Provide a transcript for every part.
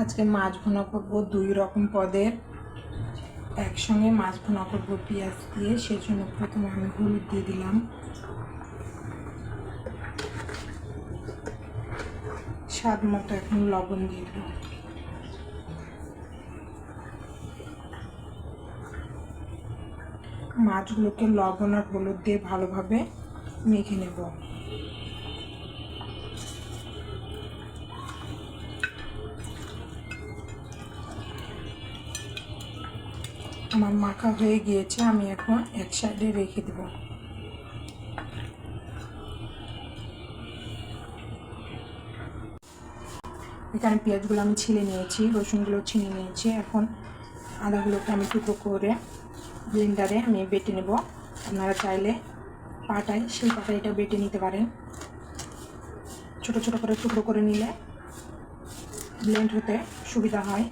আজকে মাছ ভুনা করব দুই রকম পদের। একসঙ্গে মাছ ভুনা করব পেঁয়াজ দিয়ে, সেজন্য প্রথমে আমি হলুদ দিয়ে দিলাম। স্বাদ মতো এখন লবণ দিয়ে দিলাম। মাছগুলোকে লবণ আর হলুদ দিয়ে ভালোভাবে মেখে নেব। আমার মাখা হয়ে গিয়েছে, আমি এখন এক সাইডে রেখে দেব। এখানে পেঁয়াজগুলো আমি ছিলে নিয়েছি, রসুনগুলো ছিনে নিয়েছি। এখন আদাগুলোকে আমি টুকরো করে ব্লেন্ডারে আমি বেটে নেব। আপনারা চাইলে পাটায়, সেই পাটায় এটা বেটে নিতে পারেন। ছোট ছোট করে টুকরো করে নিলে ব্লেন্ড হতে সুবিধা হয়।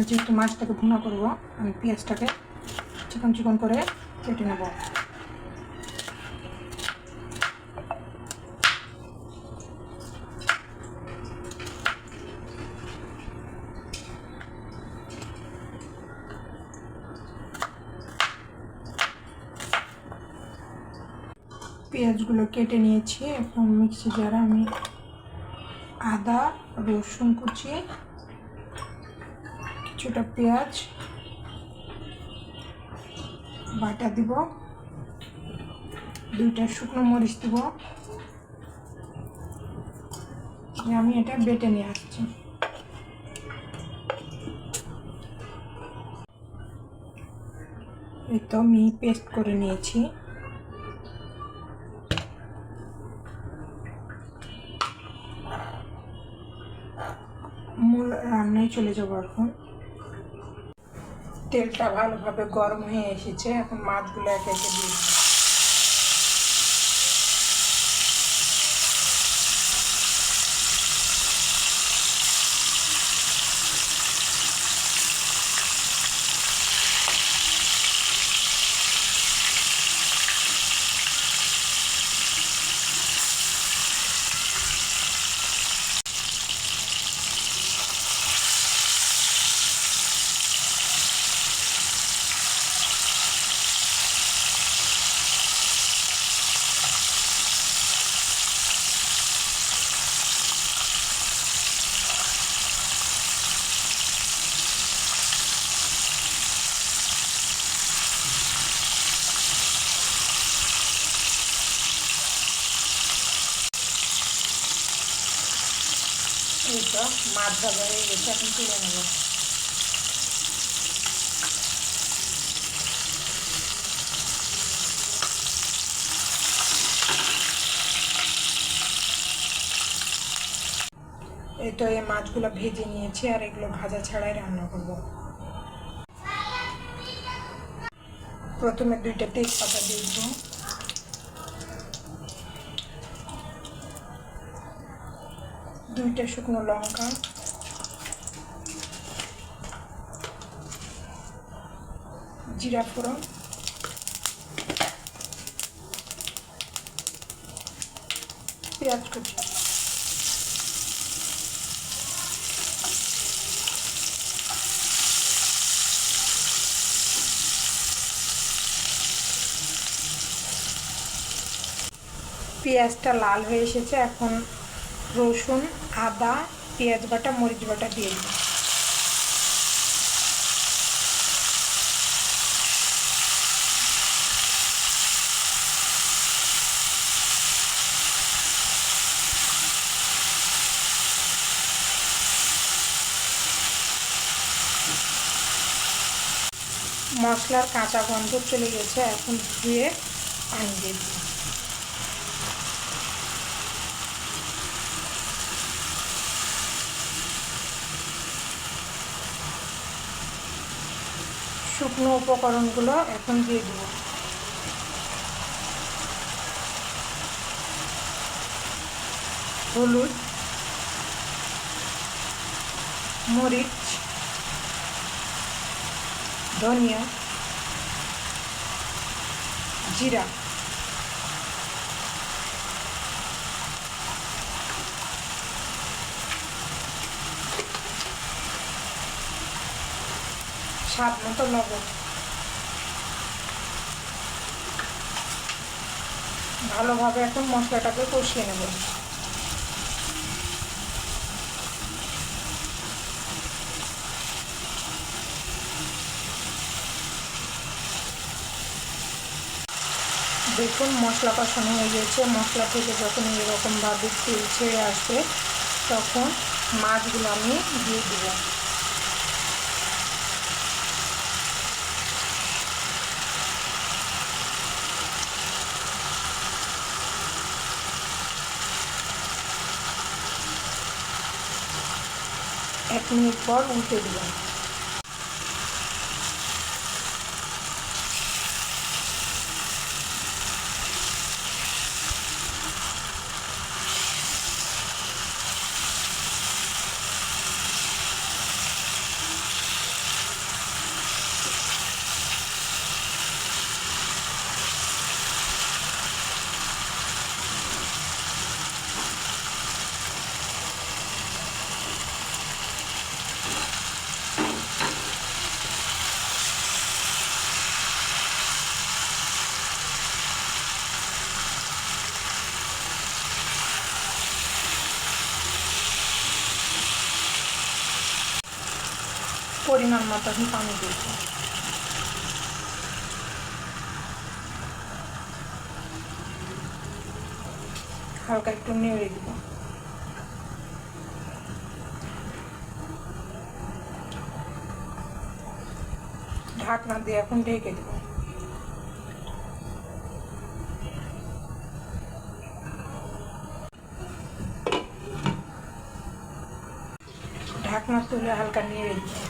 আমি যেহেতু মাছটাকে ভুনা করব। আমি পেঁয়াজটাকে চিকন চিকন করে কেটে নেব। পেঁয়াজগুলো কেটে নিয়েছি, এখন মিক্সি জারে আমি আদা, রসুন কুচি কিছুটা পেঁয়াজ, বাটা দিব, দুইটা শুকনো মরিচ দিব। আমি এটা বেটে নিয়ে আসছি। এই তো আমি পেস্ট করে নিয়েছি। মূল রান্নায় চলে যাব এখন। তেলটা ভালোভাবে গরম হয়ে এসেছে। এখন মাছগুলো একে একে দিয়ে দিই। এই তো মাছ ভাজা হয়ে গেছে, এখন তুলে নেব। এই তো এই মাছগুলো ভেজে নিয়েছি আর এগুলো ভাজা ছাড়াই রান্না করব। প্রথমে দুইটা তেজপাতা দিয়ে দুইটা শুকনো লঙ্কা। জিরা ফোড়ন। পেঁয়াজ কুচি। পেঁয়াজটা লাল হয়ে এসেছে এখন রসুন আদা, পেঁয়াজ বাটা, মরিচ বাটা দিয়ে দিই মশলার কাঁচা গন্ধ চলে গেছে, এখন ধুয়ে পানি দিয়ে দিই শুকনো উপকরণগুলো এখন দিয়ে দেবো। হলুদ মরিচ ধনিয়া জিরা। স্বাদ মতো লবণ। ভালোভাবে এখন মশলাটাকে কষিয়ে নেব। দেখুন, মশলা কষানো হয়ে গেছে। মশলা থেকে যখন এরকমভাবে তেল ছেড়ে আসবে, তখন মাছগুলো আমি দিয়ে দেবো। এক মিনিট পর উল্টে দিলাম পরিমাণ মতো আমি পানি দিব হালকা একটু নেড়ে দিব। ঢাকনা দিয়ে এখন ঢেকে দিব। ঢাকনা তুলে হালকা নেড়ে দিব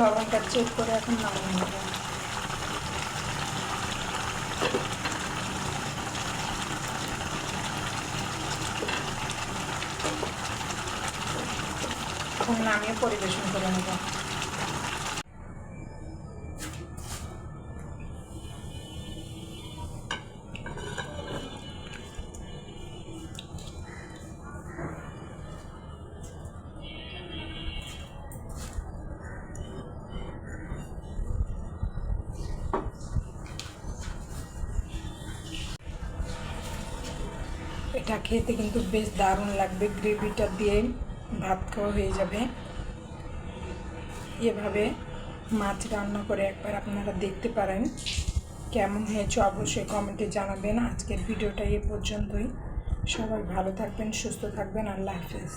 লবণটা চেক করে এখন নামিয়ে নেব। এখন নামিয়ে পরিবেশন করে নেব। এটা খেতে কিন্তু বেশ দারুণ লাগবে। গ্রেভিটা দিয়ে ভাত খাওয়া হয়ে যাবে। এভাবে মাছ রান্না করে একবার আপনারা দেখতে পারেন। কেমন হয়েছে অবশ্যই কমেন্টে জানাবেন। আজকের ভিডিওটা এ পর্যন্তই। সবাই ভালো থাকবেন, সুস্থ থাকবেন। আল্লাহ হাফেজ।